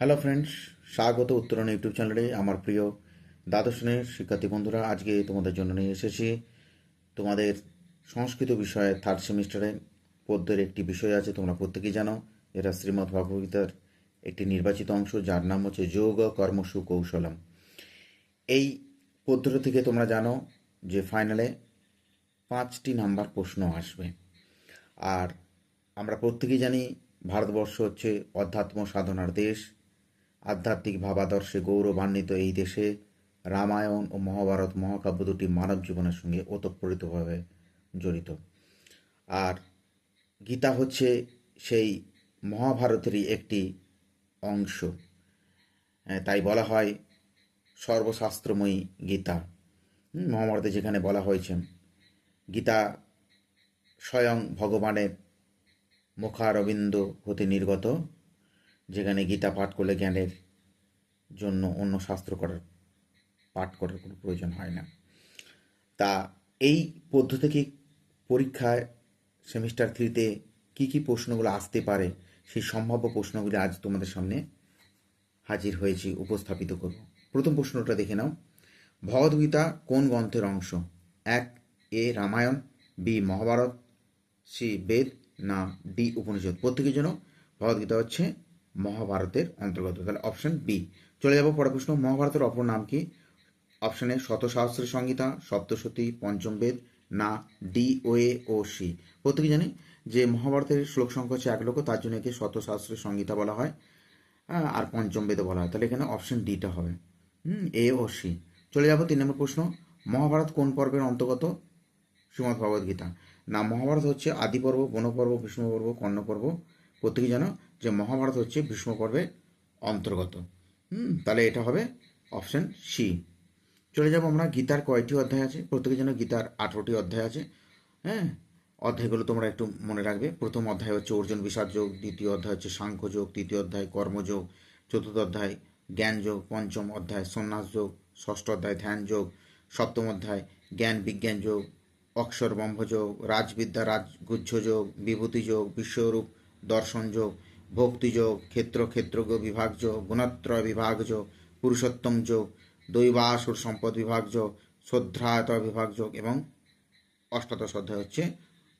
Hello friends স্বাগত উত্তরণ YouTube চ্যানেলে আমার প্রিয় দ্বাদশ শ্রেণির শিক্ষার্থী বন্ধুরা। আজকে তোমাদের জন্য নিয়ে এসেছি তোমাদের সংস্কৃত বিষয়ে থার্ড সেমিস্টারে পদ্যের একটি বিষয় আছে, তোমরা প্রত্যেকেই জানো। এটা শ্রীমদ্ ভগবদ্গীতার একটি নির্বাচিত অংশ, যার নাম হচ্ছে যোগ কর্মসু কৌশলম এই পদ্ধতি থেকে তোমরা জানো যে ফাইনালে পাঁচটি নাম্বার প্রশ্ন আসবে। আর আমরা প্রত্যেকেই জানি, ভারতবর্ষ হচ্ছে অধ্যাত্ম সাধনার দেশ। আধ্যাত্মিক ভাবাদর্শে গৌরবান্বিত এই দেশে রামায়ণ ও মহাভারত মহাকাব্য দুটি মানব জীবনের সঙ্গে ওতপ্রোতভাবে জড়িত। আর গীতা হচ্ছে সেই মহাভারতেরই একটি অংশ। হ্যাঁ, তাই বলা হয় সর্বশাস্ত্রময়ী গীতা। মহাভারতে যেখানে বলা হয়েছে গীতা স্বয়ং ভগবানের মুখারবিন্দ হতে নির্গত। যেখানে গীতা পাঠ করলে জ্ঞানের জন্য অন্য শাস্ত্র করার, পাঠ করার কোনো প্রয়োজন হয় না। তা এই পদ্ধতিকে পরীক্ষায় সেমিস্টার থ্রিতে কী কী প্রশ্নগুলো আসতে পারে, সেই সম্ভাব্য প্রশ্নগুলি আজ তোমাদের সামনে হাজির হয়েছি, উপস্থাপিত করব। প্রথম প্রশ্নটা দেখে নাও। ভগবদ্গীতা কোন গ্রন্থের অংশ? এক, A, Ramayana, B, Mahabharata, C, Veda, না, ডি, উপনিষদ। প্রত্যেকের জন্য ভগবদ্গীতা হচ্ছে মহাভারতের অন্তর্গত। তাহলে অপশন বি চলে যাব পরের প্রশ্ন। মহাভারতের অপর নাম কি? অপশনে শতসহস্রের সংহিতা সপ্তশতী, পঞ্চম বেদ, না ডি ও এ ও সি প্রত্যেকে জানি? যে মহাভারতের শ্লোক সংখ্যা হচ্ছে এক লক্ষ, তার জন্য একে শত শতসহস্রের সংহিতা বলা হয়। আর পঞ্চম বেদও বলা হয়। তাহলে এখানে অপশন ডিটা হবে। হুম এ ও সি চলে যাব তিন নম্বর প্রশ্ন। মহাভারত কোন পর্বের অন্তর্গত? শ্রীমদ্ ভগবদ গীতা। না, মহাভারত হচ্ছে আদি পর্ব বনপর্ব ভীষ্ম কর্ণপর্ব। কর্ণ পর্ব প্রত্যেকে জানো? যে মহাভারত হচ্ছে ভীষ্ম পর্বের অন্তর্গত। হুম, তাহলে এটা হবে অপশন সি চলে যাব আমরা গীতার কয়টি অধ্যায় আছে? প্রত্যেকের জন্য গীতার আঠেরোটি অধ্যায় আছে। হ্যাঁ অধ্যায়গুলো তোমরা একটু মনে রাখবে। প্রথম অধ্যায় হচ্ছে অর্জুন বিষাদ যোগ, দ্বিতীয় অধ্যায় হচ্ছে সাংখ্য যোগ, তৃতীয় অধ্যায় কর্মযোগ চতুর্থ অধ্যায় জ্ঞান যোগ, পঞ্চম অধ্যায় সন্ন্যাস যোগ, ষষ্ঠ অধ্যায় ধ্যান যোগ, সপ্তম অধ্যায় জ্ঞান বিজ্ঞান যোগ, অক্ষর ব্রহ্ম যোগ, রাজবিদ্যা, রাজগুচ্ছ যোগ, বিভূতি যোগ, বিশ্বরূপ, দর্শন যোগ ভক্তি যোগ ক্ষেত্র, ক্ষেত্রজ্ঞ বিভাগ যোগ গুণত্রয় বিভাগ যোগ পুরুষোত্তম যোগ দৈবাসুর সম্পদ বিভাগ যোগ শ্রদ্ধায়ত বিভাগ যোগ এবং অষ্টাদশ অধ্যায় হচ্ছে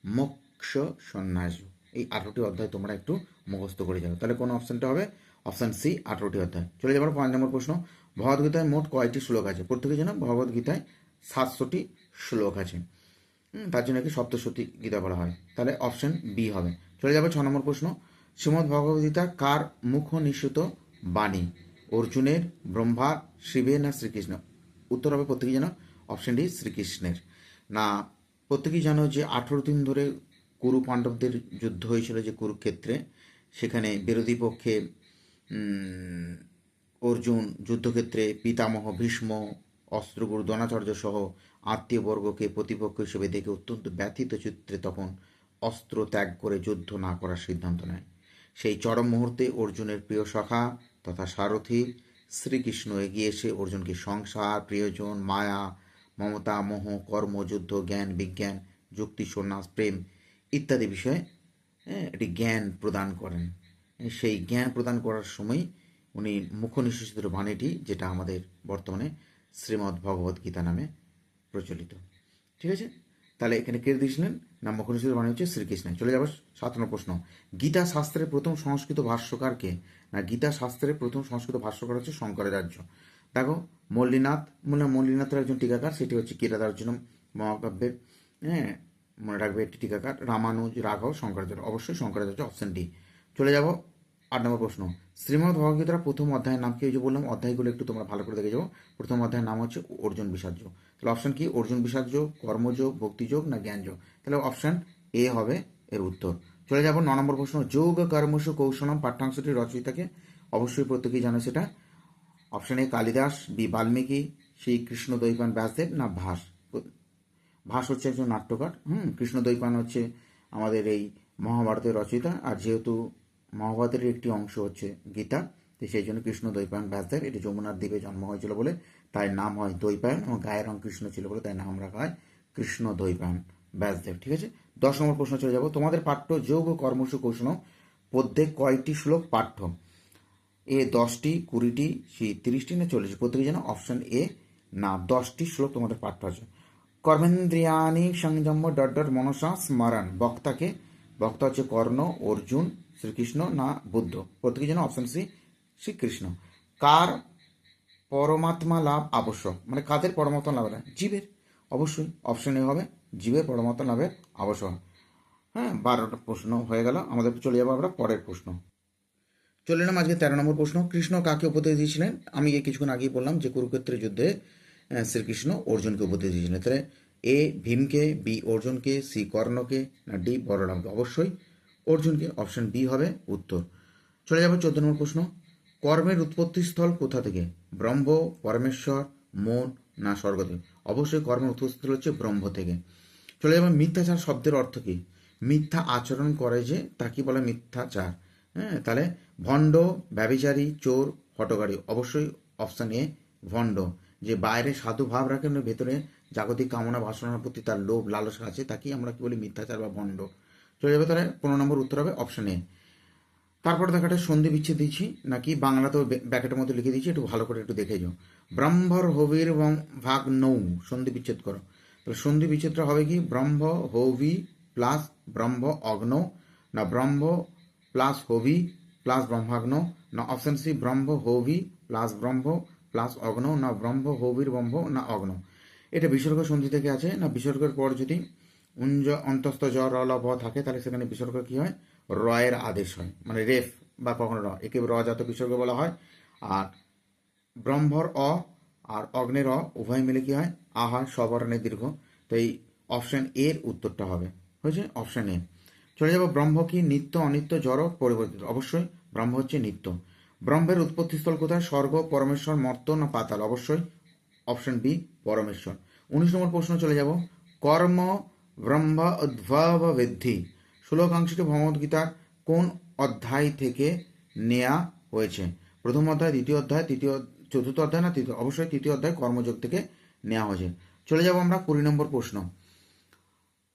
মোক্ষ সন্ন্যাস এই আঠারোটি অধ্যায় তোমরা একটু মুখস্থ করে যাও তাহলে কোন অপশনটা হবে? অপশন সি আঠারোটি অধ্যায়। চলে যাবার পাঁচ নম্বর প্রশ্ন। ভগবদ্গীতায় মোট কয়টি শ্লোক আছে? প্রত্যেকে যেন ভগবদ্গীতায় সাতশোটি শ্লোক আছে। তার জন্য কি সপ্তশতী গীতা বলা হয়। তাহলে অপশন বি হবে। চলে যাবে ছ নম্বর প্রশ্ন। শ্রীমদ্ ভগবদ্গীতা কার মুখ নিঃসৃত বাণী? অর্জুনের, ব্রহ্মার, শিবের না শ্রীকৃষ্ণ? উত্তর হবে প্রত্যেকেই জানো অপশন ডি শ্রীকৃষ্ণের। না প্রত্যেকেই জানো যে আঠেরো দিন ধরে কুরু পাণ্ডবদের যুদ্ধ হয়েছিল যে কুরুক্ষেত্রে, সেখানে বিরোধী পক্ষে অর্জুন যুদ্ধক্ষেত্রে পিতামহ ভীষ্ম অস্ত্রগুরু দ্রোণাচার্য সহ আত্মীয়বর্গকে প্রতিপক্ষ হিসেবে দেখে অত্যন্ত ব্যথিত চিত্রে তখন অস্ত্র ত্যাগ করে যুদ্ধ না করার সিদ্ধান্ত নেয়। সেই চরম মুহূর্তে অর্জুনের প্রিয় সখা তথা সারথী শ্রীকৃষ্ণ এগিয়ে এসে অর্জুনকে সংসার, প্রিয়জন, মায়া, মমতা, মোহ, কর্ম, যুদ্ধ, জ্ঞান, বিজ্ঞান, যুক্তি, সন্ন্যাস, প্রেম ইত্যাদি বিষয়ে একটি জ্ঞান প্রদান করেন। সেই জ্ঞান প্রদান করার সময় উনি মুখনিঃসৃত বাণীটি, যেটা আমাদের বর্তমানে শ্রীমদ্ ভগবদ্গীতা নামে প্রচলিত। ঠিক আছে? তাহলে এখানে কে দিয়েছিলেন না মুখনিঃসৃত মানে হচ্ছে শ্রীকৃষ্ণ চলে যাব সাত নম্বর প্রশ্ন। গীতা শাস্ত্রের প্রথম সংস্কৃত ভাষ্যকারকে না, গীতা শাস্ত্রের প্রথম সংস্কৃত ভাষ্যকার হচ্ছে শঙ্করাচার্য দেখো, মল্লিনাথ মানে মল্লীনাথের একজন টিকাকার, সেটি হচ্ছে কিরাদার্জুন মহাকাব্যের হ্যাঁ মনে রাখবে একটি টিকাকার, রামানুজ, রাঘব, শঙ্করাচার্য। অবশ্যই শঙ্করাচার্য অপশন ডি চলে যাব আট নম্বর প্রশ্ন। শ্রীমদ্ ভগবদ্গীতার প্রথম অধ্যায়ের নাম কি? ওই যে বললাম, অধ্যায়গুলো একটু তোমরা ভালো করে দেখে যাও। প্রথম অধ্যায়ের নাম হচ্ছে অর্জুন বিষাদ্য তাহলে অপশন কি? অর্জুন বিষাদ্য কর্মযোগ, ভক্তিযোগ না জ্ঞানযোগ? তাহলে অপশন এ হবে এর উত্তর। চলে যাব ন নম্বর প্রশ্ন। যোগ কর্মসু কৌশলম পাঠ্যাংশটি রচয়িতাকে অবশ্যই প্রত্যেকেই জানো সেটা। Option A Kalidasa B Valmiki Shri Krishna Dwaipayana Vyasadeva না ভাস? ভাস হচ্ছে একজন নাট্যকার। হুম, কৃষ্ণ দৈপান হচ্ছে আমাদের এই মহাভারতের রচয়িতা। আর যেহেতু মহাভারতের একটি অংশ হচ্ছে গীতা। তো সেই জন্য কৃষ্ণ দৈপায়ন ব্যাসদেব এটি যমুনার দ্বীপে জন্ম হয়েছিল বলে তাই নাম হয় দৈপায়ন এবং গায়ের রং কৃষ্ণ ছিল বলে তাই নাম রাখা হয় কৃষ্ণ দৈপায়ন ব্যাসদেব ঠিক আছে? দশ নম্বর প্রশ্ন চলে যাব। তোমাদের পাঠ্য যোগ কর্মসু কৌশল পদ্যে কয়টি শ্লোক পাঠ্য? এ দশটি, কুড়িটি, সি তিরিশটি, না চল্লিশ প্রত্যেকে যেন অপশন এ, না, দশটি শ্লোক তোমাদের পাঠ্য আছে। কর্মেন্দ্রিয়ানি সংযম ডট ডট মনসা স্মরণ। বক্তাকে, বক্তা হচ্ছে কর্ণ, অর্জুন শ্রীকৃষ্ণ না বুদ্ধ। প্রত্যেকে যেন অপশন সি শ্রীকৃষ্ণ। কার পরমাত্মা লাভ আবশ্যক? মানে কাদের পরমাত্মা লাভ? জীবের। অবশ্যই অপশন হবে, জীবের পরমাত্মা লাভের আবশ্যক। হ্যাঁ বারোটা প্রশ্ন হয়ে গেল, আমাদের চলে যাব আমরা পরের প্রশ্ন। চলে এলাম আজকে তেরো নম্বর প্রশ্ন, কৃষ্ণ কাকে উপদেশ দিয়েছিলেন? আমি কিছুক্ষণ আগেই বললাম যে কুরুক্ষেত্রের যুদ্ধে শ্রীকৃষ্ণ অর্জুনকে উপদেশ দিয়েছিলেন। তাহলে এ ভীমকে বি অর্জুনকে সি কর্ণকে, না ডি বলরামকে অবশ্যই অর্জুনকে অপশন বি হবে উত্তর। চলে যাব চোদ্দ নম্বর প্রশ্ন। কর্মের উৎপত্তিস্থল কোথা থেকে? ব্রহ্ম, পরমেশ্বর, মন না স্বর্গদেব অবশ্যই কর্মের উৎপত্তিস্থল হচ্ছে ব্রহ্ম থেকে। চলে যাব মিথ্যাচার শব্দের অর্থ কি? মিথ্যা আচরণ করে যে তাকে বলে? মিথ্যাচার। হ্যাঁ তাহলে ভণ্ড ব্যবিচারী চোর, হটকারী, অবশ্যই অপশান এ ভণ্ড। যে বাইরে সাধু ভাব রাখে কিন্তু ভেতরে জাগতিক কামনা বাসনার প্রতি তার লোভ, লালসা আছে, তাকেই আমরা কি বলি? মিথ্যাচার বা ভণ্ড। চলে যাবে তাহলে পনেরো নম্বর উত্তর হবে অপশন এ তারপর দেখাটা সন্ধি বিচ্ছেদ দিচ্ছি, নাকি বাংলাতেও ব্যাকেটের মধ্যে লিখে দিচ্ছি, একটু ভালো করে একটু দেখে যাও। ব্রহ্মর হবির এবং ভাগ নৌ, সন্ধি বিচ্ছেদ করো। তাহলে সন্ধি বিচ্ছেদটা হবে কি? ব্রহ্ম হবি প্লাস ব্রহ্ম অগ্ন, না ব্রহ্ম প্লাস হবি প্লাস ব্রহ্মাগ্ন, না অপশন সি ব্রহ্ম হবি প্লাস ব্রহ্ম প্লাস অগ্ন, না ব্রহ্ম হবির ব্রহ্ম, না অগ্ন। এটা বিসর্গ সন্ধি থেকে আছে, না বিসর্গের পর যদি অন্তস্থ জ, র, ল ব থাকে, তাহলে সেখানে বিসর্গ কি হয়? রয়ের আদেশ হয়। মানে রেফ বা কখনো র, একে র জাত বিসর্গ বলা হয়। আর ব্রহ্মর অ আর অগ্নের অ, উভয় মিলে কি হয়? আহার সবরণের দীর্ঘ। তো এই অপশন এর উত্তরটা হবে। হয়েছে? Option A. চলে যাব, ব্রহ্ম কি নিত্য, অনিত্য, জড়, পরিবর্তিত। অবশ্যই ব্রহ্ম হচ্ছে নিত্য। ব্রহ্মের উৎপত্তিস্থল কোথায়? স্বর্গ, পরমেশ্বর মর্ত না পাতাল। অবশ্যই অপশন বি, পরমেশ্বর। উনিশ নম্বর প্রশ্ন চলে যাব। কর্ম ব্রহ্ম উদ্ভব বৃদ্ধি। ষোলকাংশটি ভগবদ্গীতার কোন অধ্যায় থেকে নেয়া হয়েছে? প্রথম অধ্যায়, দ্বিতীয় অধ্যায়, তৃতীয়, চতুর্থ অধ্যায় না, তৃতীয়, অবশ্যই তৃতীয় অধ্যায় কর্মযোগ থেকে নেওয়া হয়েছে। চলে যাব আমরা কুড়ি নম্বর প্রশ্ন।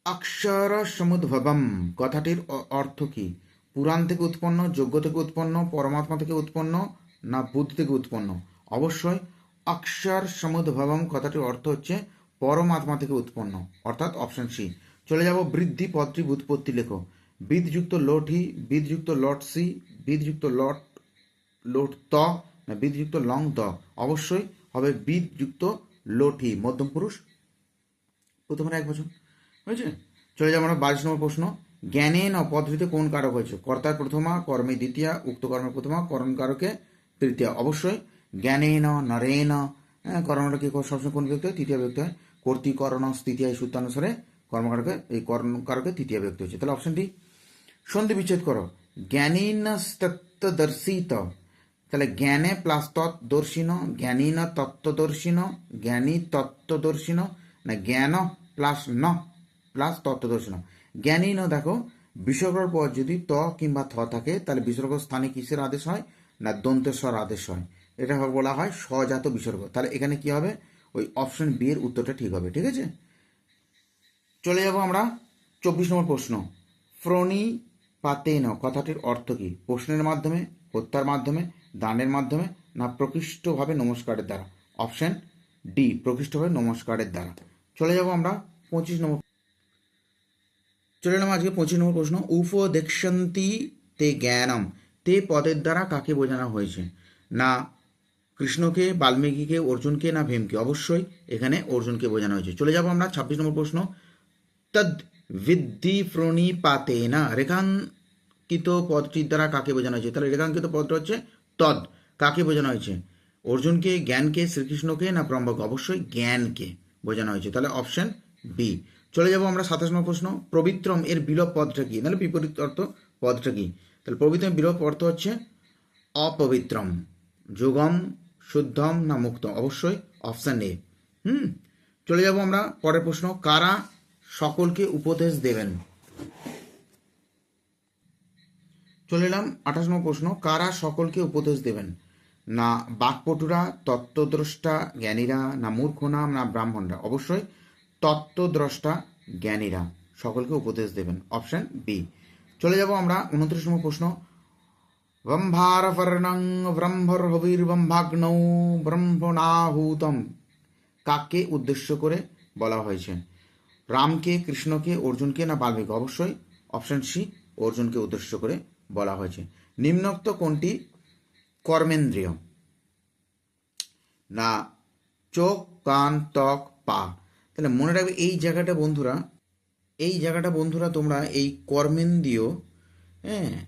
অক্ষর সমুদ্ভবম, কথাটির অর্থ কি? পুরাণ থেকে উৎপন্ন যোগ্য থেকে উৎপন্ন, পরমাত্মা থেকে উৎপন্ন না বুদ্ধি থেকে উৎপন্ন? অবশ্যই অক্ষর সমুদ্ভবম কথাটির অর্থ হচ্ছে পরমাত্মা থেকে উৎপন্ন, অর্থাৎ অপশন সি চলে যাব বৃদ্ধি পদটির উৎপত্তি লেখো। বিদযুক্ত লঠি বিদযুক্ত লট সি বিদযুক্ত লট লোট ত, না বিদযুক্ত লং দ। অবশ্যই হবে বিদযুক্ত লঠি মধ্যম পুরুষ। প্রথমে এক বছর, হয়েছে? চলে যাব আমরা বাইশ নম্বর প্রশ্ন। জ্ঞানে ন পদ্ধতিতে কোন কারক হয়েছে? কর্তার প্রথমা, কর্মে দ্বিতীয়া, উক্ত কর্মের প্রথমা করণ কারকে তৃতীয়া। অবশ্যই জ্ঞানে ন, নরে ন হ্যাঁ কর্মটা কি সবসময় কোন ব্যক্তি হয়? তৃতীয় ব্যক্তি হয়। কর্তৃকরণ এই সূত্রানুসারে কর্মকারকে, এই কর্ণকারকে তৃতীয় ব্যক্তি হচ্ছে। তাহলে অপশন ডি সন্ধি বিচ্ছেদ করো। জ্ঞানীনস্তত্ত্বদর্শিত। তাহলে জ্ঞানে প্লাস তৎদর্শিন জ্ঞানী ন তত্ত্বদর্শিন জ্ঞানী তত্ত্বদর্শিন না জ্ঞান প্লাস ন প্লাস তত্ত্বদর্শিন। জ্ঞানী ন দেখো বিসর্গর পর যদি ত কিংবা থ থাকে, তাহলে বিসর্গ স্থানে কিসের আদেশ হয়? না দন্তেশ্বর আদেশ হয়। এটা বলা হয় স্বজাত বিসর্গ। তাহলে এখানে কি হবে? ওই অপশন বি এর উত্তরটা ঠিক হবে, ঠিক আছে? চলে যাব আমরা চব্বিশ নম্বর প্রশ্ন। ফ্রনি পাতেন কথাটির অর্থ কি? প্রশ্নের মাধ্যমে, হত্যার মাধ্যমে, দানের মাধ্যমে, না প্রকৃষ্টভাবে নমস্কারের দ্বারা? অপশন ডি প্রকৃষ্টভাবে নমস্কারের দ্বারা। চলে যাব আমরা পঁচিশ নম্বর চলে এলাম আজকে পঁচিশ নম্বর প্রশ্ন। উপদেক্ষন্তি তে জ্ঞানম, তে পদের দ্বারা কাকে বোঝানো হয়েছে? না কৃষ্ণকে, বাল্মীকিকে, অর্জুনকে না ভীমকে? অবশ্যই এখানে অর্জুনকে বোঝানো হয়েছে। চলে যাব আমরা, ছাব্বিশ নম্বর প্রশ্ন। তদ বিদ্ধি প্রণিপাতে না রেখাঙ্কিত পদটির দ্বারা কাকে বোঝানো হয়েছে? তাহলে রেখাঙ্কিত পদটা হচ্ছে তদ। কাকে বোঝানো হয়েছে? অর্জুনকে, জ্ঞানকে, শ্রীকৃষ্ণকে না ব্রহ্মকে? অবশ্যই জ্ঞানকে বোঝানো হয়েছে। তাহলে অপশন বি চলে যাব আমরা, সাতাশ নম্বর প্রশ্ন। পবিত্রম এর বিলোপ পদটা কি? তাহলে বিপরীত অর্থ পদটা কি? তাহলে পবিত্রম বিলোপ অর্থ হচ্ছে অপবিত্রম। যোগম শুদ্ধম না মুক্ত? অবশ্যই অপশান এ হুম? চলে যাব আমরা পরের প্রশ্ন। কারা সকলকে উপদেশ দেবেন? চলে এলাম আঠাশ নম্বর প্রশ্ন। কারা সকলকে উপদেশ দেবেন? না বাকপটুরা, তত্ত্বদ্রষ্টা, জ্ঞানীরা, না মূর্খনা, না ব্রাহ্মণরা? অবশ্যই তত্ত্বদ্রষ্টা, জ্ঞানীরা সকলকে উপদেশ দেবেন। অপশান বি চলে যাব আমরা উনত্রিশ নম্বর প্রশ্ন। ব্রহ্মারফর্ণং ব্রহ্মর্হবীর্ব্রহ্মাগ্নৌ ব্রহ্মণাহুতম কাকে উদ্দেশ্য করে বলা হয়েছে। রামকে, কৃষ্ণকে, অর্জুনকে না বাল্মীকি? অবশ্যই অপশন সি অর্জুনকে উদ্দেশ্য করে বলা হয়েছে। নিম্নোক্ত কোনটি? কর্মেন্দ্রিয়। না, চোখ, কান, ত্বক, পা। তাহলে মনে রাখবে এই জায়গাটা বন্ধুরা, এই জায়গাটা বন্ধুরা তোমরা এই কর্মেন্দ্রিয় হ্যাঁ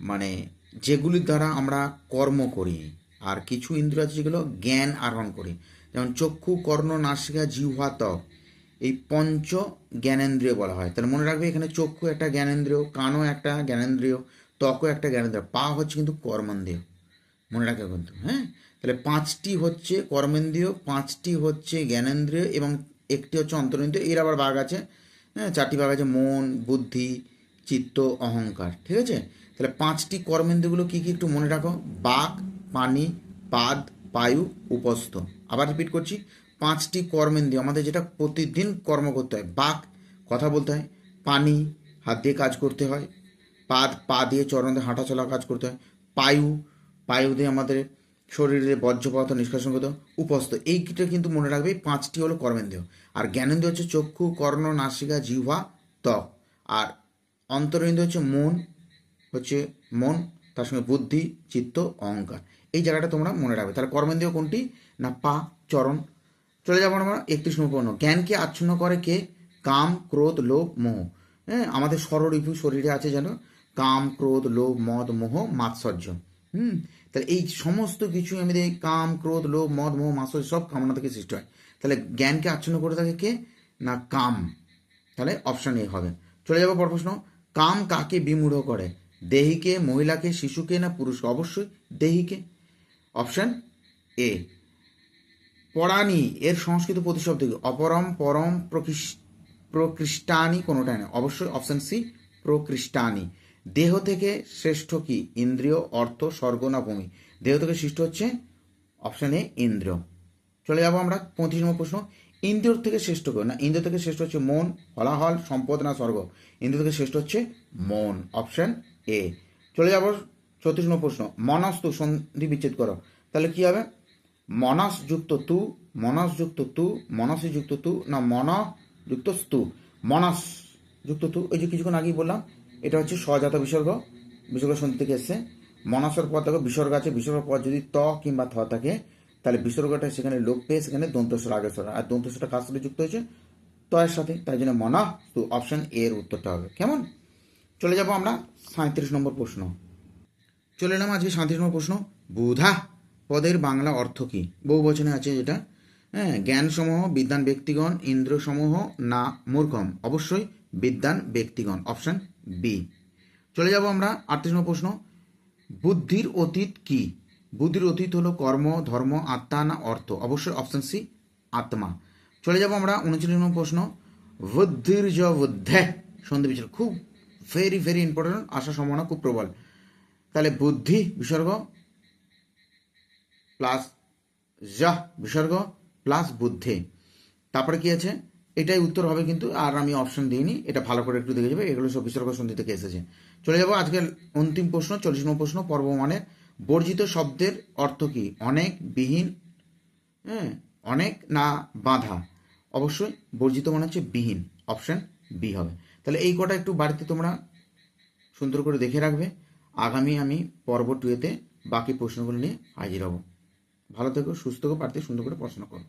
মানে যেগুলির দ্বারা আমরা কর্ম করি, আর কিছু ইন্দ্রিয় আছে যেগুলো জ্ঞান আহরণ করি। যেমন চক্ষু, কর্ণ, নাসিকা জিহ্বা ত্বক এই পঞ্চ জ্ঞানেন্দ্রিয় বলা হয়। তাহলে মনে রাখবে এখানে চক্ষু একটা জ্ঞানেন্দ্রিয়, কানও একটা জ্ঞানেন্দ্রিয়, ত্বকও একটা জ্ঞানেন্দ্রিয়। পা হচ্ছে কিন্তু কর্মেন্দ্রিয়। মনে রাখবে কিন্তু হ্যাঁ? তাহলে পাঁচটি হচ্ছে কর্মেন্দ্রিয়, পাঁচটি হচ্ছে জ্ঞানেন্দ্রিয়, এবং একটি হচ্ছে অন্তরেন্দ্রিয় এর আবার ভাগ আছে হ্যাঁ? চারটি ভাগ আছে, মন, বুদ্ধি, চিত্ত, অহংকার। ঠিক আছে? তাহলে পাঁচটি কর্মেন্দ্রিয়গুলো কী কী একটু মনে রাখো? বাক, পানি, পাদ পায়ু উপস্থ। আবার রিপিট করছি, পাঁচটি কর্মেন্দ্রিয় আমাদের যেটা প্রতিদিন কর্ম করতে হয়, বাক, কথা বলতে হয়, পানি, হাত দিয়ে কাজ করতে হয়, পাদ, পা দিয়ে চরণ দিয়ে হাঁটা চলা কাজ করতে হয়, পায়ু পায়ু দিয়ে আমাদের শরীরে বর্জ্য পদার্থ নিষ্কাশন করতে উপস্থ। এইটা কিন্তু মনে রাখবে পাঁচটি হলো কর্মেন্দ্রীয় আর জ্ঞানেন্দ্রিয় হচ্ছে চক্ষু, কর্ণ, নাসিকা, জিহ্বা, ত্বক। আর অন্তরেন্দ্রিয় হচ্ছে মন হচ্ছে মন, তার সঙ্গে বুদ্ধি, চিত্ত, অহংকার। এই জায়গাটা তোমরা মনে রাখবে। তাহলে কর্মেন্দ্রিয় কোনটি? না, পা, চরণ। চলে যাব আমরা একত্রিশ নম্বর। জ্ঞানকে আচ্ছন্ন করে কে? কাম, ক্রোধ, লোভ, মোহ। হ্যাঁ আমাদের স্বররিপু শরীরে আছে যেন কাম, ক্রোধ, লোভ, মদ, মোহ, মাৎসর্য। হুম? তাহলে এই সমস্ত কিছু আমাদের কাম, ক্রোধ, লোভ, মদ, মোহ, মাৎসর্য সব কামনা থেকে সৃষ্টি হয়। তাহলে জ্ঞানকে আচ্ছন্ন করে থাকে কে? না, কাম। তাহলে অপশন এ হবে। চলে যাব পর প্রশ্ন। কাম কাকে বিমূঢ় করে? দেহিকে, মহিলাকে, শিশুকে না পুরুষকে? অবশ্যই দেহিকে। অপশন এ পরাণী, এর সংস্কৃত প্রতিশব্দ কি? অপরম, পরম প্রকৃষ- প্রকৃষ্টানি কোনোটাই না। অবশ্যই অপশন সি প্রকৃষ্টানি দেহ থেকে শ্রেষ্ঠ কি? ইন্দ্রিয়, অর্থ, স্বর্গ না ভূমি? দেহ থেকে সৃষ্ট হচ্ছে অপশন এ ইন্দ্রিয়। চলে যাব আমরা পঁয়ত্রিশ নম্বর প্রশ্ন। ইন্দ্রিয় থেকে শ্রেষ্ঠ কেউ না? ইন্দ্রিয় থেকে শ্রেষ্ঠ হচ্ছে মন হলাহল সম্পদ না স্বর্গ? ইন্দ্রিয় থেকে শ্রেষ্ঠ হচ্ছে মন। অপশন এ চলে যাব চৌত্রিশ নম্বর প্রশ্ন। মনস্তু সন্ধি বিচ্ছেদ করো। তাহলে কি হবে? মনস যুক্ত তু মনস যুক্ত তু মনসি যুক্ত তু, না মন যুক্ত স্তু। মনস যুক্ত তু ওই যে কিছুক্ষণ আগেই বললাম, এটা হচ্ছে স্বজাত বিসর্গ। বিসর্গ সন্ধি থেকে এসছে। মনসের পর দেখো, বিসর্গ আছে। বিসর্গ পর যদি ত কিংবা থ থাকে, তাহলে বিসর্গটা সেখানে লোপ পেয়ে সেখানে দন্তস্বর আগের স্বর আর দন্তস্বরটা কার সাথে যুক্ত হয়েছে? তয়ের সাথে। তাই জন্য মনা তো অপশন এর উত্তরটা হবে। কেমন? চলে যাব আমরা সাঁত্রিশ নম্বর প্রশ্ন। চলে এলাম আজকে সাঁত্রিশ নম্বর প্রশ্ন। বুধা, পদের বাংলা অর্থ কী? বহু বচনে আছে যেটা হ্যাঁ জ্ঞানসমূহ বিদ্যান ব্যক্তিগণ, ইন্দ্রসমূহ না মূর্খম? অবশ্যই বিদ্যান ব্যক্তিগণ। Option B. চলে যাব আমরা আটত্রিশ নম্বর প্রশ্ন। বুদ্ধির অতীত কি? বুদ্ধির অতীত হলো কর্ম, ধর্ম, আত্মা না অর্থ? অবশ্যই অপশান সি, আত্মা। চলে যাব আমরা উনচল্লিশ নম্বর প্রশ্ন। বুদ্ধির জ বুদ্ধে সন্ধি বিচার খুব ভেরি ভেরি ইম্পর্টেন্ট আসার সম্ভাবনা খুব প্রবল। তাহলে বুদ্ধি, বিসর্গ প্লাস যা, বিসর্গ প্লাস বুদ্ধি। তারপরে কি আছে? এটাই উত্তর হবে কিন্তু, আর আমি অপশন দিইনি, এটা ভালো করে একটু দেখে যাবে, এগুলো সব বিসর্গ সন্ধি থেকে এসেছে। চলে যাব আজকের অন্তিম প্রশ্ন, চল্লিশ নম্বর প্রশ্ন পর্ব মানে বর্জিত শব্দের অর্থ কি? অনেক, বিহীন হ্যাঁ অনেক না বাঁধা? অবশ্যই বর্জিত মানে হচ্ছে বিহীন অপশন বি হবে। তাহলে এই কটা একটু বাড়তি তোমরা সুন্দর করে দেখে রাখবে। আগামী আমি পর্ব টুয়েতে বাকি প্রশ্নগুলো নিয়ে হাজির হব। ভালো থেকো, সুস্থ থেকো বাড়তি সুন্দর করে পড়াশোনা করো।